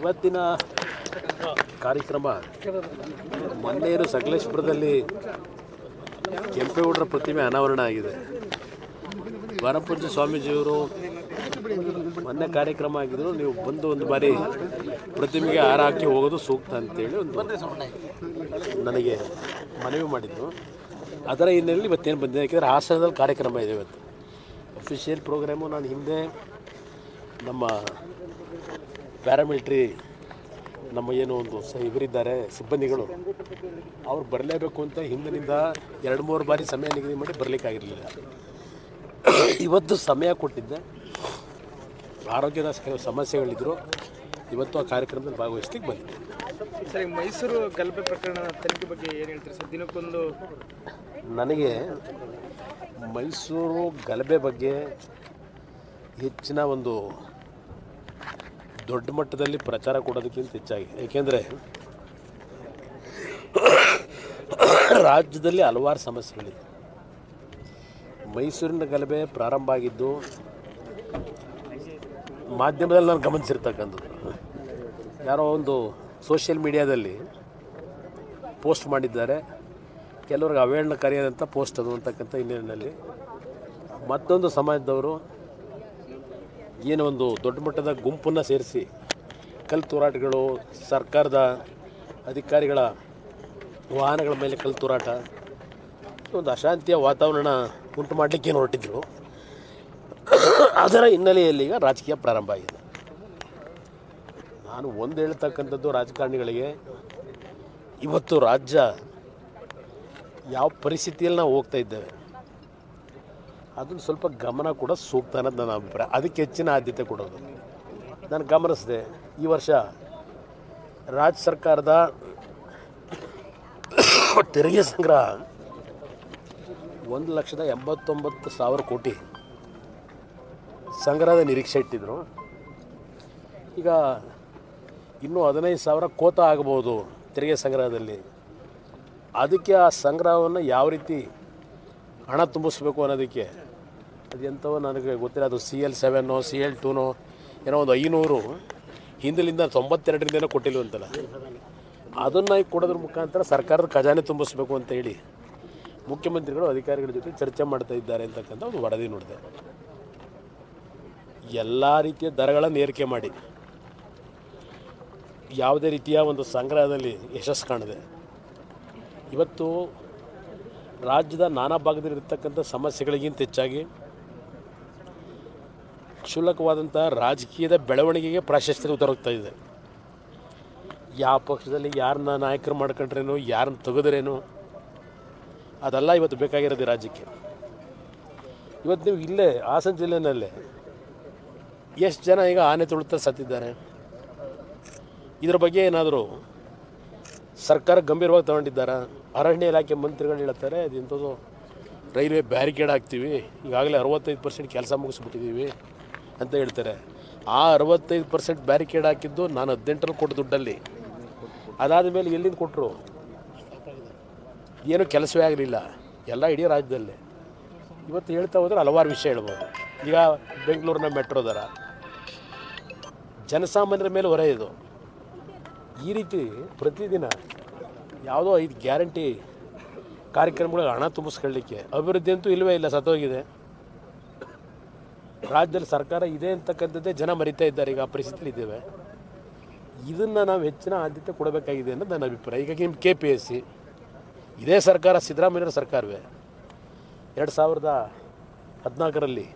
ಇವತ್ತಿನ ಕಾರ್ಯಕ್ರಮ ಮೊನ್ನೆಯರು ಸಕಲೇಶ್ಪುರದಲ್ಲಿ ಕೆಂಪೇಗೌಡರ ಪ್ರತಿಮೆ ಅನಾವರಣ ಆಗಿದೆ. ವರಪೂಜ ಸ್ವಾಮೀಜಿಯವರು ಮೊನ್ನೆ ಕಾರ್ಯಕ್ರಮ ಆಗಿದ್ರು. ನೀವು ಬಂದು ಒಂದು ಬಾರಿ ಪ್ರತಿಮೆಗೆ ಹಾರ ಹಾಕಿ ಹೋಗೋದು ಸೂಕ್ತ ಅಂತೇಳಿ ಒಂದು ನನಗೆ ಮನವಿ ಮಾಡಿದ್ದು ಅದರ ಹಿನ್ನೆಲೆಯಲ್ಲಿ ಇವತ್ತೇನು ಬಂದಿದೆ ಯಾಕೆಂದರೆ ಹಾಸನದಲ್ಲಿ ಕಾರ್ಯಕ್ರಮ ಇದೆ ಇವತ್ತು. ಅಫಿಷಿಯಲ್ ಪ್ರೋಗ್ರಾಮು ನಾನು ಹಿಂದೆ ನಮ್ಮ ಪ್ಯಾರಾಮಿಲಿಟ್ರಿ ನಮ್ಮ ಏನು ಒಂದು ಇವರಿದ್ದಾರೆ ಸಿಬ್ಬಂದಿಗಳು ಅವ್ರು ಬರಲೇಬೇಕು ಅಂತ ಹಿಂದಿನಿಂದ ಎರಡು ಮೂರು ಬಾರಿ ಸಮಯ ನಿಗದಿ ಮಾಡಿ ಬರಲಿಕ್ಕಾಗಿರಲಿಲ್ಲ. ಇವತ್ತು ಸಮಯ ಕೊಟ್ಟಿದ್ದೆ. ಆರೋಗ್ಯದ ಕೆಲವು ಸಮಸ್ಯೆಗಳಿದ್ದರು ಇವತ್ತು ಆ ಕಾರ್ಯಕ್ರಮದಲ್ಲಿ ಭಾಗವಹಿಸ್ಲಿಕ್ಕೆ ಬಂದಿದ್ದೆ. ಸರ್ ಮೈಸೂರು ಗಲಭೆ ಪ್ರಕರಣದ ತನಿಖೆ ಬಗ್ಗೆ ಏನು ಹೇಳ್ತೀರಿ ಸರ್? ದಿನಕ್ಕೊಂದು ನನಗೆ ಮೈಸೂರು ಗಲಭೆ ಬಗ್ಗೆ ಹೆಚ್ಚಿನ ಒಂದು ದೊಡ್ಡ ಮಟ್ಟದಲ್ಲಿ ಪ್ರಚಾರ ಕೊಡೋದಕ್ಕಿಂತ ಹೆಚ್ಚಾಗಿ. ಏಕೆಂದರೆ ರಾಜ್ಯದಲ್ಲಿ ಹಲವಾರು ಸಮಸ್ಯೆಗಳಿದೆ. ಮೈಸೂರಿನ ಗಲಭೆ ಪ್ರಾರಂಭ ಆಗಿದ್ದು, ಮಾಧ್ಯಮದಲ್ಲಿ ನಾನು ಗಮನಿಸಿರ್ತಕ್ಕಂಥದ್ದು. ಯಾರೋ ಒಂದು ಸೋಷಿಯಲ್ ಮೀಡಿಯಾದಲ್ಲಿ ಪೋಸ್ಟ್ ಮಾಡಿದ್ದಾರೆ. ಕೆಲವ್ರಿಗೆ ಅವೇಳನಕಾರಿಯಾದಂಥ ಪೋಸ್ಟ್ ಅದು ಅಂತಕ್ಕಂಥ ಹಿನ್ನೆಲೆಯಲ್ಲಿ. ಮತ್ತೊಂದು ಸಮಾಜದವರು ಏನೋ ಒಂದು ದೊಡ್ಡ ಮಟ್ಟದ ಗುಂಪನ್ನು ಸೇರಿಸಿ ಕಲ್ಲು ತೂರಾಟಗಳು, ಸರ್ಕಾರದ ಅಧಿಕಾರಿಗಳ ವಾಹನಗಳ ಮೇಲೆ ಕಲ್ಲು ತೂರಾಟ ಒಂದು ಅಶಾಂತಿಯ ವಾತಾವರಣ ಉಂಟು ಮಾಡಲಿಕ್ಕೆ ಹೊರಟಿದ್ರು. ಅದರ ಹಿನ್ನೆಲೆಯಲ್ಲಿ ಈಗ ರಾಜಕೀಯ ಪ್ರಾರಂಭ ಆಗಿದೆ. ನಾನು ಒಂದು ಹೇಳ್ತಕ್ಕಂಥದ್ದು ರಾಜಕಾರಣಿಗಳಿಗೆ, ಇವತ್ತು ರಾಜ್ಯ ಯಾವ ಪರಿಸ್ಥಿತಿಯಲ್ಲಿ ನಾವು ಹೋಗ್ತಾ ಇದ್ದೇವೆ? ಅದನ್ನು ಸ್ವಲ್ಪ ಗಮನ ಕೂಡ ಸೂಕ್ತ ಅನ್ನೋದು ನನ್ನ ಅಭಿಪ್ರಾಯ. ಅದಕ್ಕೆ ಹೆಚ್ಚಿನ ಆದ್ಯತೆ ಕೊಡೋದು. ನಾನು ಗಮನಿಸಿದೆ, ಈ ವರ್ಷ ರಾಜ್ಯ ಸರ್ಕಾರದ ತೆರಿಗೆ ಸಂಗ್ರಹ ಒಂದು ಲಕ್ಷದ ಎಂಬತ್ತೊಂಬತ್ತು ಸಾವಿರ ಕೋಟಿ ಸಂಗ್ರಹದ ನಿರೀಕ್ಷೆ ಇಟ್ಟಿದ್ರು. ಈಗ ಇನ್ನೂ ಹದಿನೈದು ಸಾವಿರ ಕೋತ ಆಗಬಹುದು ತೆರಿಗೆ ಸಂಗ್ರಹದಲ್ಲಿ. ಅದಕ್ಕೆ ಆ ಸಂಗ್ರಹವನ್ನು ಯಾವ ರೀತಿ ಹಣ ತುಂಬಿಸ್ಬೇಕು ಅನ್ನೋದಕ್ಕೆ. ಅದು ಎಂಥವೋ ನನಗೆ ಗೊತ್ತಿಲ್ಲ. ಅದು ಸಿ ಎಲ್ ಸೆವೆನ್ನೋ ಸಿ ಎಲ್ ಟೂನೋ ಏನೋ ಒಂದು ಐನೂರು ಹಿಂದಿಲಿಂದ ತೊಂಬತ್ತೆರಡರಿಂದನೋ ಕೊಟ್ಟಿಲ್ವಂತಲ್ಲ. ಅದನ್ನು ಕೊಡೋದ್ರ ಮುಖಾಂತರ ಸರ್ಕಾರದ ಖಜಾನೆ ತುಂಬಿಸ್ಬೇಕು ಅಂತ ಹೇಳಿ ಮುಖ್ಯಮಂತ್ರಿಗಳು ಅಧಿಕಾರಿಗಳ ಜೊತೆ ಚರ್ಚೆ ಮಾಡ್ತಾ ಇದ್ದಾರೆ ಅಂತಕ್ಕಂಥ ಒಂದು ವರದಿ ನೋಡಿದೆ. ಎಲ್ಲ ರೀತಿಯ ದರಗಳನ್ನು ಏರಿಕೆ ಮಾಡಿ. ಯಾವುದೇ ರೀತಿಯ ಒಂದು ಸಂಗ್ರಹದಲ್ಲಿ ಯಶಸ್ಸು ಕಾಣಿದೆ. ಇವತ್ತು ರಾಜ್ಯದ ನಾನಾ ಭಾಗದಲ್ಲಿರ್ತಕ್ಕಂಥ ಸಮಸ್ಯೆಗಳಿಗಿಂತ ಹೆಚ್ಚಾಗಿ ಕ್ಷುಲ್ಲಕವಾದಂಥ ರಾಜಕೀಯದ ಬೆಳವಣಿಗೆಗೆ ಪ್ರಾಶಸ್ತ್ಯ ದೊರಕ್ತಾ ಇದೆ. ಯಾವ ಪಕ್ಷದಲ್ಲಿ ಯಾರನ್ನ ನಾಯಕರು ಮಾಡ್ಕೊಂಡ್ರೇನು, ಯಾರನ್ನ ತೆಗೆದ್ರೇನು, ಅದೆಲ್ಲ ಇವತ್ತು ಬೇಕಾಗಿರೋದು ರಾಜ್ಯಕ್ಕೆ. ಇವತ್ತು ನೀವು ಇಲ್ಲೇ ಹಾಸನ ಜಿಲ್ಲೆಯಲ್ಲೇ ಎಷ್ಟು ಜನ ಈಗ ಆನೆ ತುಳಿತ ಸತ್ತಿದ್ದಾರೆ? ಇದರ ಬಗ್ಗೆ ಏನಾದರೂ ಸರ್ಕಾರ ಗಂಭೀರವಾಗಿ ತಗೊಂಡಿದ್ದಾರಾ? ಅರಣ್ಯ ಇಲಾಖೆ ಮಂತ್ರಿಗಳು ಹೇಳ್ತಾರೆ, ಅದು ಇಂಥದ್ದು ರೈಲ್ವೆ ಬ್ಯಾರಿಕೇಡ್ ಹಾಕ್ತೀವಿ, ಈಗಾಗಲೇ ಅರವತ್ತೈದು ಪರ್ಸೆಂಟ್ ಕೆಲಸ ಮುಗಿಸ್ಬಿಟ್ಟಿದ್ದೀವಿ ಅಂತ ಹೇಳ್ತಾರೆ. ಆ ಅರವತ್ತೈದು ಪರ್ಸೆಂಟ್ ಬ್ಯಾರಿಕೇಡ್ ಹಾಕಿದ್ದು ನಾನು ಹದಿನೆಂಟರಲ್ಲಿ ಕೊಟ್ಟು ದುಡ್ಡಲ್ಲಿ. ಅದಾದ ಮೇಲೆ ಎಲ್ಲಿಂದ ಕೊಟ್ಟರು ಏನೂ ಕೆಲಸವೇ ಆಗಲಿಲ್ಲ. ಎಲ್ಲ ಇಡೀ ರಾಜ್ಯದಲ್ಲಿ. ಇವತ್ತು ಹೇಳ್ತಾ ಹೋದ್ರೆ ಹಲವಾರು ವಿಷಯ ಹೇಳ್ಬೋದು. ಈಗ ಬೆಂಗಳೂರಿನ ಮೆಟ್ರೋ ದರ. ಜನಸಾಮಾನ್ಯರ ಮೇಲೆ ಹೊರೆ ಇದು. ಈ ರೀತಿ ಪ್ರತಿದಿನ ಯಾವುದೋ ಐದು ಗ್ಯಾರಂಟಿ ಕಾರ್ಯಕ್ರಮಗಳಿಗೆ ಹಣ ತುಂಬಿಸ್ಕೊಳ್ಳಿಕ್ಕೆ. ಅಭಿವೃದ್ಧಿ ಅಂತೂ ಇಲ್ಲವೇ ಇಲ್ಲ, ಸತ್ತೋಗಿದೆ. ರಾಜ್ಯದಲ್ಲಿ ಸರ್ಕಾರ ಇದೆ ಅಂತಕ್ಕಂಥದ್ದೇ ಜನ ಮರಿತಾ ಇದ್ದಾರೆ, ಈಗ ಆ ಪರಿಸ್ಥಿತಿಲಿ ಇದ್ದೇವೆ. ಇದನ್ನು ನಾವು ಹೆಚ್ಚಿನ ಆದ್ಯತೆ ಕೊಡಬೇಕಾಗಿದೆ ಅನ್ನೋದು ನನ್ನ ಅಭಿಪ್ರಾಯ. ಈಗ ನಿಮ್ಮ ಕೆ ಪಿ ಎಸ್ ಸಿ ಇದೇ ಸರ್ಕಾರ ಸಿದ್ದರಾಮಯ್ಯರ ಸರ್ಕಾರವೇ. ಎರಡು ಸಾವಿರದ ಹದಿನಾಲ್ಕರಲ್ಲಿ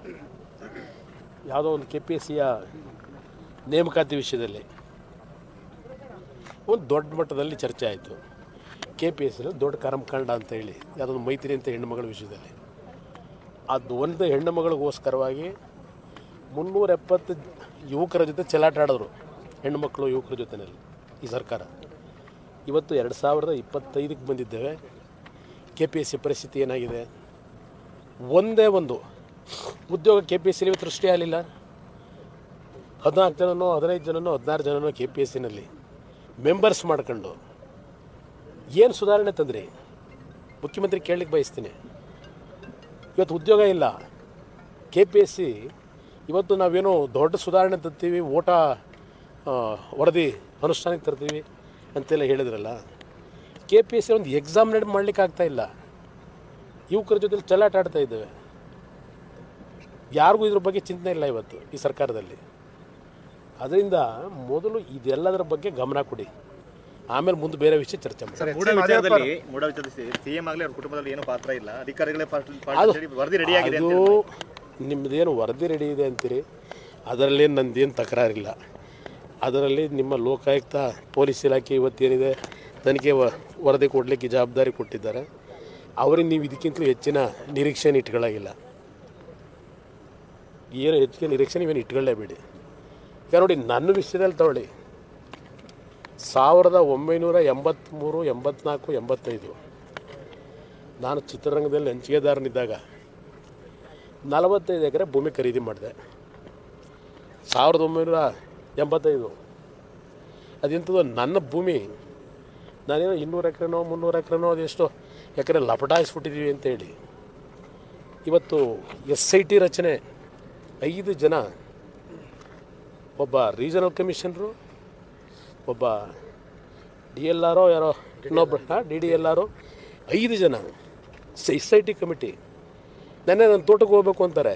ಯಾವುದೋ ಒಂದು ಕೆ ಪಿ ಎಸ್ ಸಿಯ ನೇಮಕಾತಿ ವಿಷಯದಲ್ಲಿ ಒಂದು ದೊಡ್ಡ ಮಟ್ಟದಲ್ಲಿ ಚರ್ಚೆ ಆಯಿತು. ಕೆ ಪಿ ಎಸ್ ದೊಡ್ಡ ಕರ್ಮಕಾಂಡ ಅಂತ ಹೇಳಿ ಯಾವುದೊಂದು ಮೈತ್ರಿ ಅಂತ ಹೆಣ್ಣುಮಗಳ ವಿಷಯದಲ್ಲಿ. ಅದು ಒಂದು ಹೆಣ್ಣುಮಗಳಿಗೋಸ್ಕರವಾಗಿ ಮುನ್ನೂರ ಎಪ್ಪತ್ತು ಯುವಕರ ಜೊತೆ ಚೆಲ್ಲಾಟ ಆಡಿದ್ರು ಹೆಣ್ಣುಮಕ್ಕಳು ಯುವಕರ ಜೊತೆಯಲ್ಲಿ ಈ ಸರ್ಕಾರ. ಇವತ್ತು ಎರಡು ಸಾವಿರದ ಇಪ್ಪತ್ತೈದಕ್ಕೆ ಬಂದಿದ್ದೇವೆ. ಕೆ ಪಿ ಎಸ್ ಸಿ ಪರಿಸ್ಥಿತಿ ಏನಾಗಿದೆ? ಒಂದೇ ಒಂದು. ಉದ್ಯೋಗ ಕೆ ಪಿ ಎಸ್ ಸಿಲಿ ಸೃಷ್ಟಿ ಆಗಲಿಲ್ಲ. ಹದಿನಾಲ್ಕು ಜನನೋ, ಹದಿನೈದು ಜನನೋ, ಹದಿನಾರು ಜನನೋ ಕೆ ಪಿ ಎಸ್ ಸಿನಲ್ಲಿ ಮೆಂಬರ್ಸ್ ಮಾಡ್ಕೊಂಡು ಏನು ಸುಧಾರಣೆ ತಂದ್ರಿ? ಮುಖ್ಯಮಂತ್ರಿ ಕೇಳಲಿಕ್ಕೆ ಬಯಸ್ತೀನಿ. ಇವತ್ತು ಉದ್ಯೋಗ ಇಲ್ಲ. ಕೆ ಪಿ ಎಸ್ ಸಿ ಇವತ್ತು ನಾವೇನೋ ದೊಡ್ಡ ಸುಧಾರಣೆ ತರ್ತೀವಿ, ಓಟ ವರದಿ ಅನುಷ್ಠಾನಕ್ಕೆ ತರ್ತೀವಿ ಅಂತೆಲ್ಲ ಹೇಳಿದ್ರಲ್ಲ. ಕೆ ಪಿ ಎಸ್ ಸಿ ಒಂದು ಎಕ್ಸಾಮ್ ನಡೆ ಮಾಡ್ಲಿಕ್ಕೆ ಆಗ್ತಾ ಇಲ್ಲ. ಯುವಕರ ಜೊತೆ ಚಲಾಟ ಆಡ್ತಾ ಇದ್ದೇವೆ. ಯಾರಿಗೂ ಇದ್ರ ಬಗ್ಗೆ ಚಿಂತನೆ ಇಲ್ಲ ಇವತ್ತು ಈ ಸರ್ಕಾರದಲ್ಲಿ. ಅದರಿಂದ ಮೊದಲು ಇದೆಲ್ಲದರ ಬಗ್ಗೆ ಗಮನ ಕೊಡಿ. ಆಮೇಲೆ ಮುಂದೆ ಬೇರೆ ವಿಷಯ ಚರ್ಚೆ ಮಾಡಿ ಮೂಡ ವಿಚಾರದಲ್ಲಿ ಮೂಡ ವಿಚಾರದಲ್ಲಿ ಸಿಎಂ ಆಗಲಿ ಅವ್ರ ಕುಟುಂಬದಲ್ಲಿ ಏನೂ ಪಾತ್ರ ಇಲ್ಲ. ಅಧಿಕಾರಿಗಳೇ ಪಾರ್ಟಿ ಪಾರ್ಟಿ ವರದಿ ರೆಡಿ ಆಗಿದೆ ಅದು ನಿಮ್ಮದೇನು ವರದಿ ರೆಡಿ ಇದೆ ಅಂತೀರಿ? ಅದರಲ್ಲಿ ನಂದೇನು ತಕರಾರಿಲ್ಲ. ಅದರಲ್ಲಿ ನಿಮ್ಮ ಲೋಕಾಯುಕ್ತ ಪೊಲೀಸ್ ಇಲಾಖೆ ಇವತ್ತೇನಿದೆ ತನಿಖೆ ವ- ವರದಿ ಕೊಡಲಿಕ್ಕೆ ಜವಾಬ್ದಾರಿ ಕೊಟ್ಟಿದ್ದಾರೆ. ಅವರಿಗೆ ನೀವು ಇದಕ್ಕಿಂತಲೂ ಹೆಚ್ಚಿನ ನಿರೀಕ್ಷೆನ ಇಟ್ಕೊಳ್ಳಾಗಿಲ್ಲ. ಏನು ಹೆಚ್ಚಿನ ನಿರೀಕ್ಷೆ ನೀವೇನು ಇಟ್ಕೊಳ್ಳೇಬೇಡಿ. ಈಗ ನೋಡಿ ನನ್ನ ವಿಷಯದಲ್ಲಿ ತಗೊಳ್ಳಿ. ಸಾವಿರದ ಒಂಬೈನೂರ ಎಂಬತ್ತ್ಮೂರು ಎಂಬತ್ನಾಲ್ಕು, ಎಂಬತ್ತೈದು. ನಾನು ಚಿತ್ರರಂಗದಲ್ಲಿ ಹಂಚಿಕೆದಾರನಿದ್ದಾಗ ನಲವತ್ತೈದು ಎಕರೆ ಭೂಮಿ ಖರೀದಿ ಮಾಡಿದೆ. ಸಾವಿರದ ಒಂಬೈನೂರ ಎಂಬತ್ತೈದು. ಅದೆಂಥದ್ದು ನನ್ನ ಭೂಮಿ. ನಾನೇನೋ ಇನ್ನೂರು ಎಕರೆನೋ, ಮುನ್ನೂರು ಎಕರೆನೋ, ಅದೆಷ್ಟೋ ಎಕರೆ ಲಪಟಾಯಿಸ್ಬಿಟ್ಟಿದ್ದೀವಿ ಅಂತೇಳಿ. ಇವತ್ತು ಎಸ್ ಐ ಟಿ ರಚನೆ ಐದು ಜನ ಒಬ್ಬ ರೀಜನಲ್ ಕಮಿಷನರು ಒಬ್ಬ ಡಿ ಎಲ್ ಆರೋ ಯಾರೋ ಇನ್ನೊಬ್ಬ ಡಿ ಡಿ ಎಲ್ ಆರೋ ಐದು ಜನ ಸೊಸೈಟಿ ಕಮಿಟಿ. ನೆನ್ನೆ ನನ್ನ ತೋಟಕ್ಕೆ ಹೋಗ್ಬೇಕು ಅಂತಾರೆ.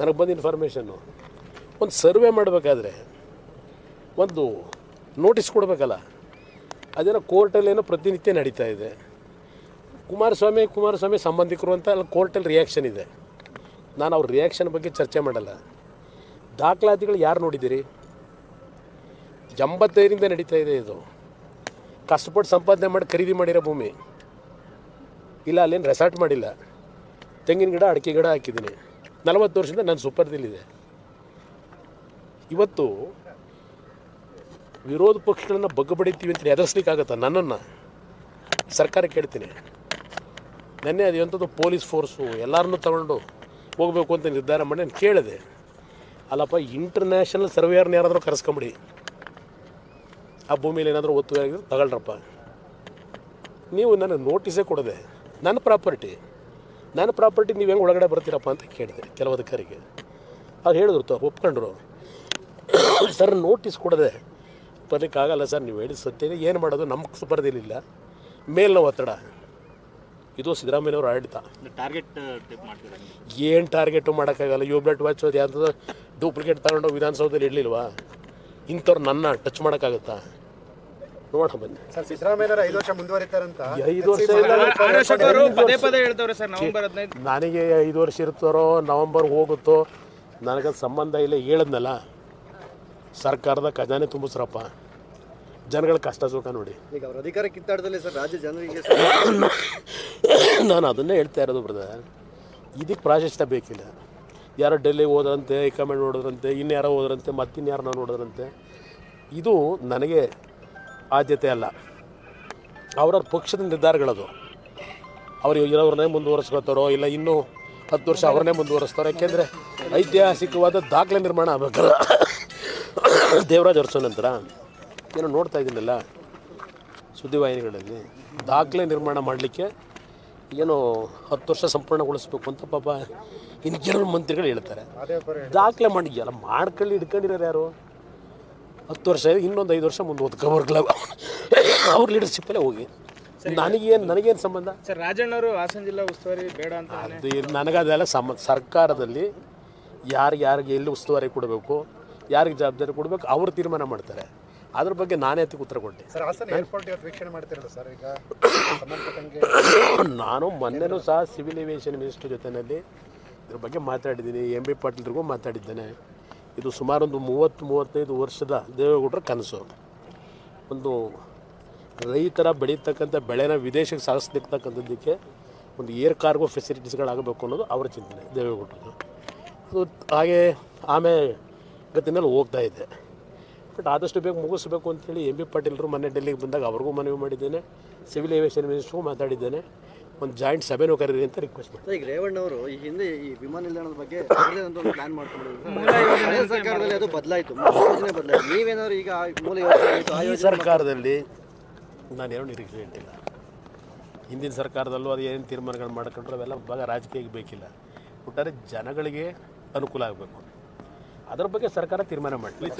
ನನಗೆ ಬಂದ ಇನ್ಫಾರ್ಮೇಷನ್ನು. ಒಂದು ಸರ್ವೆ ಮಾಡಬೇಕಾದ್ರೆ ಒಂದು ನೋಟಿಸ್ ಕೊಡಬೇಕಲ್ಲ. ಅದೇನೋ ಕೋರ್ಟಲ್ಲೇನೋ ಪ್ರತಿನಿತ್ಯ ನಡೀತಾ ಇದೆ. ಕುಮಾರಸ್ವಾಮಿ ಕುಮಾರಸ್ವಾಮಿ ಸಂಬಂಧಿಕರು ಅಂತ ಅಲ್ಲಿ ಕೋರ್ಟಲ್ಲಿ ರಿಯಾಕ್ಷನ್ ಇದೆ. ನಾನು ಅವ್ರ ರಿಯಾಕ್ಷನ್ ಬಗ್ಗೆ ಚರ್ಚೆ ಮಾಡಲ್ಲ. ದಾಖಲಾತಿಗಳು ಯಾರು ನೋಡಿದ್ದೀರಿ? ಎಂಬತ್ತೈದರಿಂದ ನಡೀತಾ ಇದೆ ಇದು. ಕಷ್ಟಪಟ್ಟು ಸಂಪಾದನೆ ಮಾಡಿ ಖರೀದಿ ಮಾಡಿರೋ ಭೂಮಿ. ಇಲ್ಲ, ಅಲ್ಲೇನು ರೆಸಾರ್ಟ್ ಮಾಡಿಲ್ಲ. ತೆಂಗಿನ ಗಿಡ, ಅಡಿಕೆ ಗಿಡ ಹಾಕಿದ್ದೀನಿ. ನಲವತ್ತು ವರ್ಷದಿಂದ ನಾನು ಸುಪರ್ದಿಲ್ಲಿದೆ ಇವತ್ತು ವಿರೋಧ ಪಕ್ಷಗಳನ್ನ ಬಗ್ಗಬಡಿತೀವಿ ಅಂತ ಎದುರಿಸ್ಲಿಕ್ಕಾಗತ್ತಾ ನನ್ನನ್ನು? ಸರ್ಕಾರ ಕೇಳ್ತೀನಿ. ನೆನ್ನೆ ಅದು ಎಂಥದ್ದು ಪೊಲೀಸ್ ಫೋರ್ಸು ಎಲ್ಲರನ್ನೂ ತಗೊಂಡು ಹೋಗಬೇಕು ಅಂತ ನಿರ್ಧಾರ ಮಾಡಿ ನಾನು ಕೇಳಿದೆ. ಅಲ್ಲಪ್ಪ ಇಂಟರ್ನ್ಯಾಷನಲ್ ಸರ್ವೇಯರ್ನ ಯಾರಾದರೂ ಕರೆಸ್ಕೊಂಬಿಡಿ. ಆ ಭೂಮಿಯಲ್ಲಿ ಏನಾದರೂ ಒತ್ತು ಆಗಿದ್ರೆ ತಗೊಳ್ರಪ್ಪ. ನೀವು ನನಗೆ ನೋಟಿಸೇ ಕೊಡದೆ ನನ್ನ ಪ್ರಾಪರ್ಟಿ ನನ್ನ ಪ್ರಾಪರ್ಟಿ ನೀವು ಹೆಂಗೆ ಒಳಗಡೆ ಬರ್ತೀರಪ್ಪ ಅಂತ ಕೇಳಿದೆ ಕೆಲವು ಅಧಿಕಾರಿಗೆ. ಅವ್ರು ಹೇಳಿದ್ರು ತ ಒಪ್ಕೊಂಡ್ರು. ಸರ್ ನೋಟಿಸ್ ಕೊಡದೆ ಬರಲಿಕ್ಕಾಗಲ್ಲ ಸರ್ ನೀವು ಹೇಳಿ ಸತ್ಯ ಏನು ಮಾಡೋದು ನಮ್ಗೆ ಸುಪರ್ದಿಲಿಲ್ಲ ಮೇಲಿನ ಒತ್ತಡ. ಇದು ಸಿದ್ದರಾಮಯ್ಯನವ್ರ ಆಡಳಿತ. ಟಾರ್ಗೆಟ್ ಏನು ಟಾರ್ಗೆಟು ಮಾಡೋಕ್ಕಾಗಲ್ಲ ಯು ಬ್ಲಡ್ ವಾಚ್ ಅದು ಯಾವ್ದು ಡೂಪ್ಲಿಕೇಟ್ ತಗೊಂಡೋಗಿ ವಿಧಾನಸೌಧದಲ್ಲಿ ಇಡಲಿಲ್ವಾ? ಇಂಥವ್ರು ನನ್ನ ಟಚ್ ಮಾಡೋಕ್ಕಾಗುತ್ತಾ? ನೋಡೋಣ ಬನ್ನಿ. ಸರ್ ಸಿದ್ದರಾಮಯ್ಯನವರು ಐದು ವರ್ಷ ಮುಂದುವರಿತಾರಂತ. ಐದು ವರ್ಷ ಇಲ್ಲ ಆರೋಶಕರು ಪದೇ ಪದೇ ಹೇಳ್ತವ್ರೆ ಸರ್ ನವೆಂಬರ್ ಹದಿನೈದು. ನನಗೆ ಐದು ವರ್ಷ ಇರ್ತಾರೋ ನವಂಬರ್ ಹೋಗುತ್ತೋ ನನಗೆ ಸಂಬಂಧ ಇಲ್ಲ ಹೇಳಿದ್ನಲ್ಲ. ಸರ್ಕಾರದ ಖಜಾನೆ ತುಂಬಿಸ್ರಪ್ಪ. ಜನಗಳ ಕಷ್ಟ ಸುಖ ನೋಡಿ. ಈಗ ಅವ್ರ ಅಧಿಕಾರ ಕಿತ್ತಾಟದಲ್ಲಿ ಸರ್ ರಾಜ್ಯ ಜನರಿಗೆ ನಾನು ಅದನ್ನೇ ಹೇಳ್ತಾ ಇರೋದು ಬ್ರದರ್ ಇದಕ್ಕೆ ಪ್ರಾಶಸ್ತ್ಯ ಬೇಕಿಲ್ಲ. ಯಾರೋ ಡೆಲ್ಲಿಗೆ ಹೋದ್ರಂತೆ, ಹೈಕಮಾಂಡ್ ನೋಡಿದ್ರಂತೆ, ಇನ್ಯಾರೋ ಹೋದ್ರಂತೆ, ಮತ್ತಿನ್ಯಾರನ್ನ ನೋಡಿದ್ರಂತೆ. ಇದು ನನಗೆ ಆದ್ಯತೆ ಅಲ್ಲ. ಅವ್ರವ್ರ ಪಕ್ಷದ ನಿರ್ಧಾರಗಳದು. ಅವರು ಇರೋವ್ರನ್ನೇ ಮುಂದುವರಿಸ್ಕೋತಾರೋ, ಇಲ್ಲ ಇನ್ನೂ ಹತ್ತು ವರ್ಷ ಅವ್ರನ್ನೇ ಮುಂದುವರಿಸ್ತಾರೆ, ಯಾಕೆಂದರೆ ಐತಿಹಾಸಿಕವಾದ ದಾಖಲೆ ನಿರ್ಮಾಣ ಆಗಬೇಕಲ್ಲ. ದೇವರಾಜ್ ವರ್ಷ ನಂತರ ಏನು ನೋಡ್ತಾ ಇದ್ದೀನಲ್ಲ ಸುದ್ದಿವಾಹಿನಿಗಳಲ್ಲಿ ದಾಖಲೆ ನಿರ್ಮಾಣ ಮಾಡಲಿಕ್ಕೆ ಏನು ಹತ್ತು ವರ್ಷ ಸಂಪೂರ್ಣಗೊಳಿಸ್ಬೇಕು ಅಂತ ಪಾಪ ಇನ್ನು ಕೆಲವರು ಮಂತ್ರಿಗಳು ಹೇಳ್ತಾರೆ. ದಾಖಲೆ ಮಾಡಿ ಎಲ್ಲ ಮಾಡ್ಕೊಳ್ಳಿ ಹಿಡ್ಕೊಂಡಿರೋರು ಯಾರು? ಹತ್ತು ವರ್ಷ ಇನ್ನೊಂದು ಐದು ವರ್ಷ ಮುಂದೆ ಓದ್ಕೊಬರ್ಗಲ್ಲ ಅವ್ರ ಲೀಡರ್ಶಿಪ್ಪಲ್ಲೇ ಹೋಗಿ. ನನಗೇನು ನನಗೇನು ಸಂಬಂಧ? ಸರ್ ರಾಜಣ್ಣವರು ಹಾಸನ ಜಿಲ್ಲಾ ಉಸ್ತುವಾರಿ ಬೇಡ ಅಂತ ಅದು ನನಗದೆಲ್ಲ ಸಮ ಸರ್ಕಾರದಲ್ಲಿ ಯಾರಿಗೆ ಯಾರಿಗೆ ಎಲ್ಲಿ ಉಸ್ತುವಾರಿ ಕೊಡಬೇಕು ಯಾರಿಗೆ ಜವಾಬ್ದಾರಿ ಕೊಡಬೇಕು ಅವರು ತೀರ್ಮಾನ ಮಾಡ್ತಾರೆ. ಅದ್ರ ಬಗ್ಗೆ ನಾನೇ ಅದಕ್ಕೆ ಉತ್ತರ ಕೊಟ್ಟೆ. ಸರ್ ಹಾಸನ ಏರ್ಪೋರ್ಟ್ ಇವತ್ತು ವೀಕ್ಷಣೆ ಮಾಡ್ತಿರಲ್ಲ ಸರ್ ಈಗ? ಸಂಬಂಧಪಟ್ಟಂಗೆ? ನಾನು ಮೊನ್ನೆನೂ ಸಹ ಸಿವಿಲ್ ಏವಿಯೇಷನ್ ಮಿನಿಸ್ಟರ್ ಜೊತೆಯಲ್ಲಿ ಇದ್ರ ಬಗ್ಗೆ ಮಾತಾಡಿದ್ದೀನಿ. ಎಂ ಬಿ ಪಾಟೀಲ್ರಿಗೂ ಮಾತಾಡಿದ್ದೇನೆ. ಇದು ಸುಮಾರು ಒಂದು ಮೂವತ್ತು, ಮೂವತ್ತೈದು ವರ್ಷದ ದೇವೇಗೌಡರ ಕನಸು. ಒಂದು ರೈತರ ಬೆಳೀತಕ್ಕಂಥ ಬೆಳೆನ ವಿದೇಶಕ್ಕೆ ಸಾಗಿಸ್ತಿರ್ತಕ್ಕಂಥದ್ದಕ್ಕೆ ಒಂದು ಏರ್ ಕಾರ್ಗೋ ಫೆಸಿಲಿಟೀಸ್ಗಳಾಗಬೇಕು ಅನ್ನೋದು ಅವರ ಚಿಂತನೆ ದೇವೇಗೌಡರದು ಅದು ಹಾಗೆ ಆಮೇಲೆ ಗತಿನಲ್ಲಿ ಹೋಗ್ತಾ ಇದೆ. ಬಟ್ ಆದಷ್ಟು ಬೇಗ ಮುಗಿಸ್ಬೇಕು ಅಂತೇಳಿ ಎಂ ಬಿ ಪಾಟೀಲ್ರು ಮೊನ್ನೆ ಡೆಲ್ಲಿಗೆ ಬಂದಾಗ ಅವ್ರಿಗೂ ಮನವಿ ಮಾಡಿದ್ದೇನೆ. ಸಿವಿಲ್ ಏವಿಯೇಷನ್ ಮಿನಿಸ್ಟ್ರಿಗೂ ಮಾತಾಡಿದ್ದೇನೆ. ಒಂದು ಜಾಯಿಂಟ್ ಸಭೆನೂ ಕರೀರಿ ಅಂತ ರಿಕ್ವೆಸ್ಟ್ ಮಾಡಿ ಈಗ ರೇವಣ್ಣ ಅವರು ಈ ಹಿಂದೆ ಈ ವಿಮಾನ ನಿಲ್ದಾಣದ ಬಗ್ಗೆ ಒಂದು ಪ್ಲಾನ್ ಮಾಡ್ಕೊಂಡಿದ್ರು ಸರ್ಕಾರದಲ್ಲಿ ಅದು ಬದಲಾಯಿತು. ಯೋಜನೆ ಬದಲಾಯಿತು. ನೀವೇನಾದ್ರು ಈಗ ಮೂಲ ಯೋಜನೆ ಈ ಸರ್ಕಾರದಲ್ಲಿ ನಾನೇನು ನಿರೀಕ್ಷೆ ಇಟ್ಟಿಲ್ಲ ಹಿಂದಿನ ಸರ್ಕಾರದಲ್ಲೂ ಅದು ಏನು ತೀರ್ಮಾನಗಳು ಮಾಡ್ಕೊಂಡ್ರೆ ಅವೆಲ್ಲ ಭಾಗ ರಾಜಕೀಯಕ್ಕೆ ಬೇಕಿಲ್ಲ. ಒಟ್ಟಾರೆ ಜನಗಳಿಗೆ ಅನುಕೂಲ ಆಗಬೇಕು. ಅದರ ಬಗ್ಗೆ ಸರ್ಕಾರ ತೀರ್ಮಾನ ಮಾಡಲಿ